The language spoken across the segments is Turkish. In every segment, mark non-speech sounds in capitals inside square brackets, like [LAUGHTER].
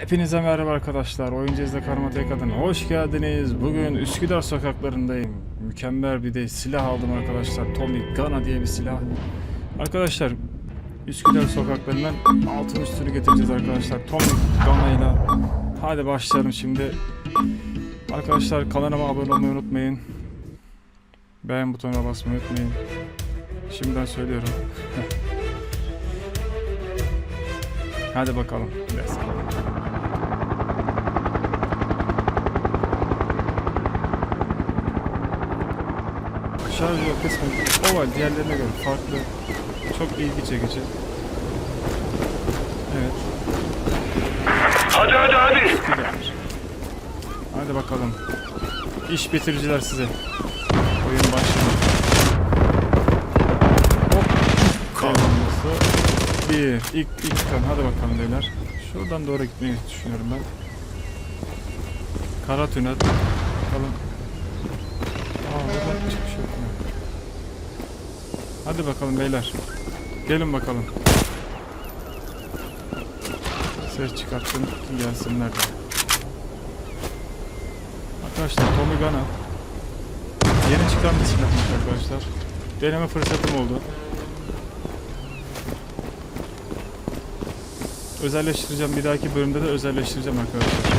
Hepinize merhaba arkadaşlar. Oyuncu İzle Karma Tek adına hoş geldiniz. Bugün Üsküdar sokaklarındayım. Mükemmel bir de silah aldım arkadaşlar. Tommy Gunna diye bir silah. Arkadaşlar Üsküdar sokaklarından altın üstünü getireceğiz arkadaşlar. Tommy Gunna ile. Hadi başlayalım şimdi. Arkadaşlar kanalıma abone olmayı unutmayın. Beğen butonuna basmayı unutmayın. Şimdiden söylüyorum. [LAUGHS] Hadi bakalım. Let's go. Şarjör kısmı oval diğerlerine göre farklı. Çok ilgi çekici. Evet. Hadi hadi hadi. Güzelmiş. Hadi bakalım. İş bitiriciler size. Oyun başladı. Hop. Devamlısı. Bir. İlk, ilk kan. Hadi bakalım beyler. Şuradan doğru gitmeyi düşünüyorum ben. Kara tünel. Bakalım. Aa burada çıkış yok. Hadi bakalım beyler. Gelin bakalım. Ses çıkarttım ki gelsinler de. Arkadaşlar Tommy Gunna yeni çıkan bir silahmış arkadaşlar. Deneme fırsatım oldu. Özelleştireceğim. Bir dahaki bölümde de özelleştireceğim arkadaşlar.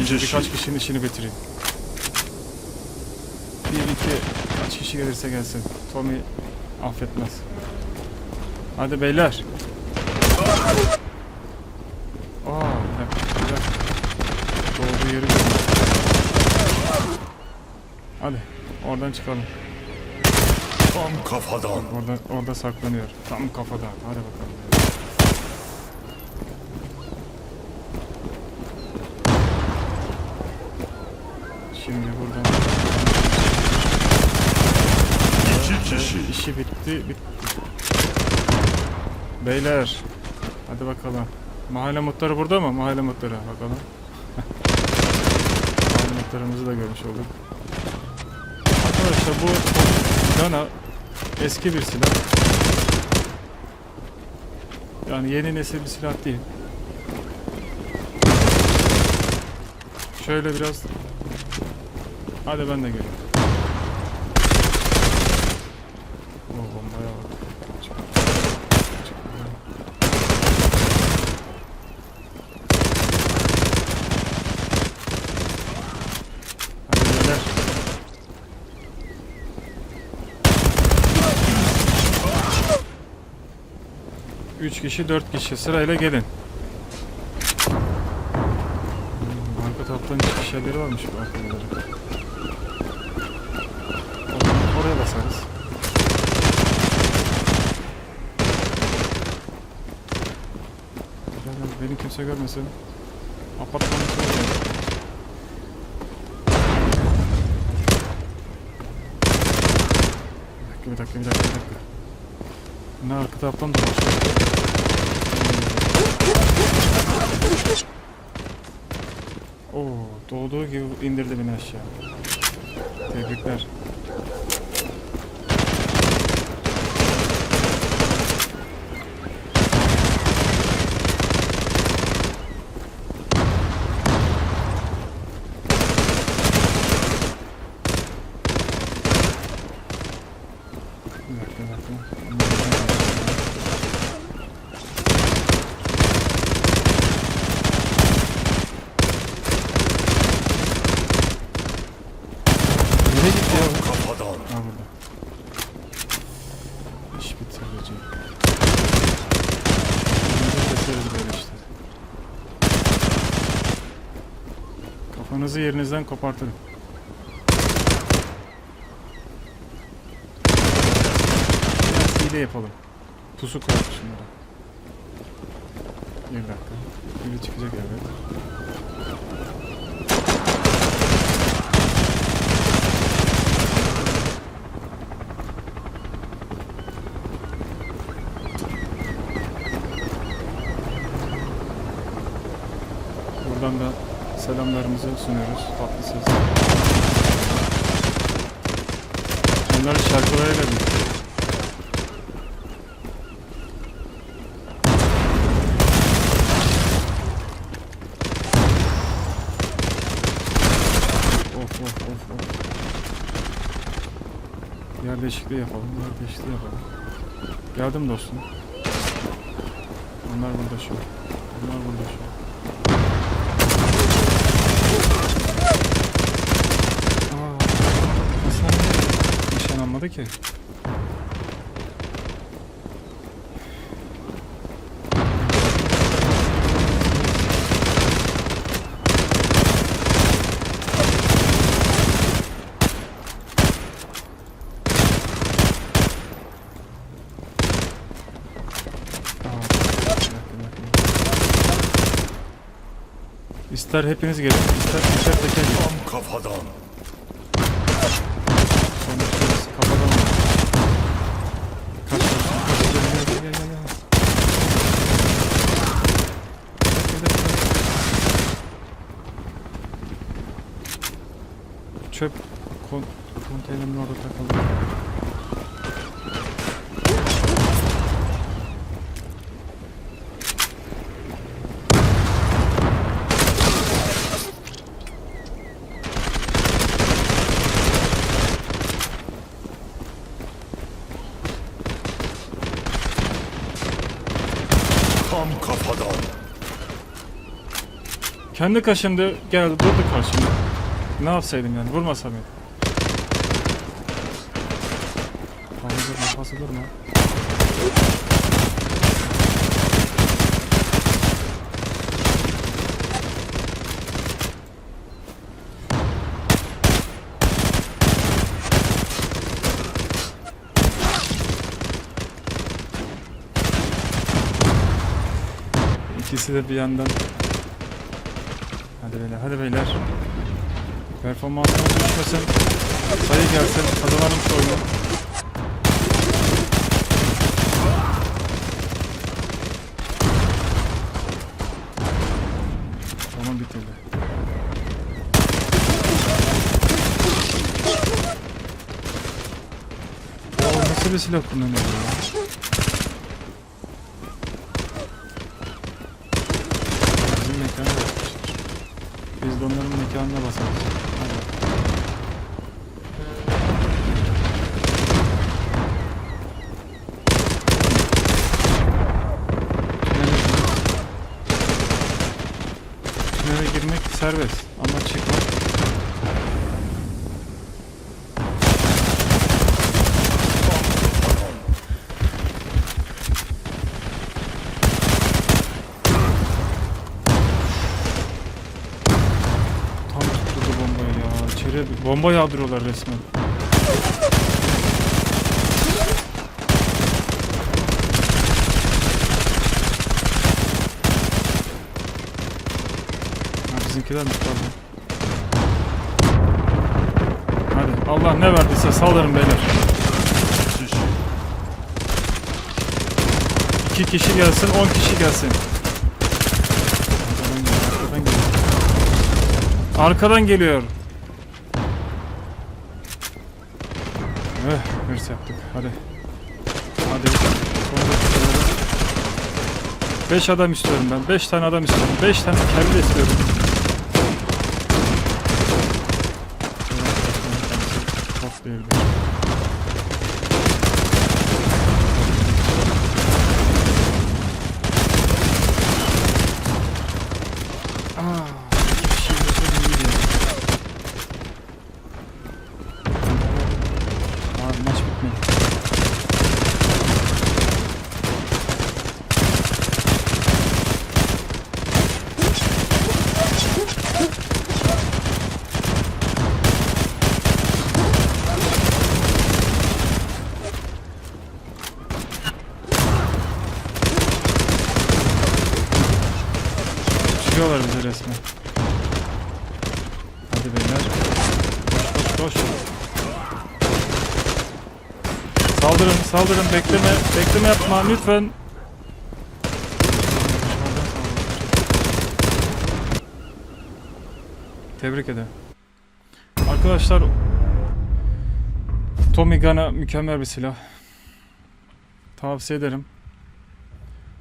Önce birkaç kişinin işini bitireyim. Bir iki kaç kişi gelirse gelsin. Tommy affetmez. Hadi beyler. Aa, bir dakika. Doğru yeri görüyorum. Hadi, oradan çıkalım. Tam kafadan. Orada, orada saklanıyor. Tam kafada. Hadi bakalım. Şimdi buradan Kişi. işi bitti, bitti. Beyler, hadi bakalım. Mahalle muhtarı burada mı? Mahalle muhtarı bakalım. Mahalle muhtarımızı da görmüş olduk. Arkadaşlar bu Gana eski bir silah. Yani yeni nesil bir silah değil. Şöyle biraz Hadi ben de geleyim. O bombaya bak. Üç kişi, dört kişi sırayla gelin. Hmm, Arka taraftan çıkış yerleri varmış bu zaman oraya basarız. Gel, gel, Beni kimse görmesin. Apartmanın içine. Bir dakika, bir dakika, bir dakika. Ne arka taraftan da. Oo, doğduğu gibi indirdi beni aşağı. Tebrikler. Bir dakika, bir dakika. Nereye gitti ya? bu? Kafadan. Ha burada. İş bitirici. Böyle işte. Kafanızı yerinizden kopartırım. Biraz hile yapalım. Pusu koyalım şunlara. Bir dakika. Biri çıkacak evet. Buradan da selamlarımızı sunuyoruz. Tatlı ses. Onları şarkılarıyla birlikte. Of of of of. Yer değişikliği yapalım, yer değişikliği yapalım. Geldim dostum. Bunlar burada şu. Bunlar burada şu. Almadı ki? İster hepiniz gelin, ister teker gelin. Tam kafadan. Sonra şurası kapatalım. Kaç kaç kaç gel gel gel gel gel. Gel, gel, gel. Çöp kon konteynerin orada takıldı. Tam kafadan. Kendi kaşındı geldi durdu karşıma. Ne yapsaydım yani vurmasam ya. Fazla durma fazla durma. İkisi de bir yandan Hadi beyler, hadi beyler. Performansımız düşmesin. Sayı gelsin, kazanalım şu oyunu. Tamam bitirdi. Oo, nasıl bir silah kullanıyor ya? Mekanına basalım. Hadi. Girmek serbest İçeri bomba yağdırıyorlar resmen. Ha bizimkilermiş pardon. Hadi Allah ne verdiyse saldırın beyler. İki kişi gelsin, on kişi gelsin. Arkadan geliyor, arkadan geliyor. Arkadan geliyor. Eh, hırs yaptık. Hadi. Hadi. Sonra da- Beş adam istiyorum ben. Beş tane adam istiyorum. Beş tane kelle istiyorum. Top değildi. Aa, iki kişi olsa iyiydi ya. Aa, maç bitmedi. Çıkıyorlar bize resmen. Hadi beyler. Koş. Saldırın saldırın bekleme bekleme yapma lütfen. Tebrik ederim. Arkadaşlar Tommy Gun'a mükemmel bir silah. Tavsiye ederim.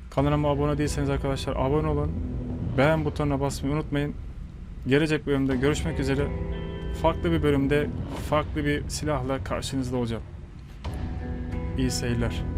Kanalıma abone değilseniz arkadaşlar abone olun. Beğen butonuna basmayı unutmayın. Gelecek bölümde görüşmek üzere farklı bir bölümde farklı bir silahla karşınızda olacağım. İyi seyirler.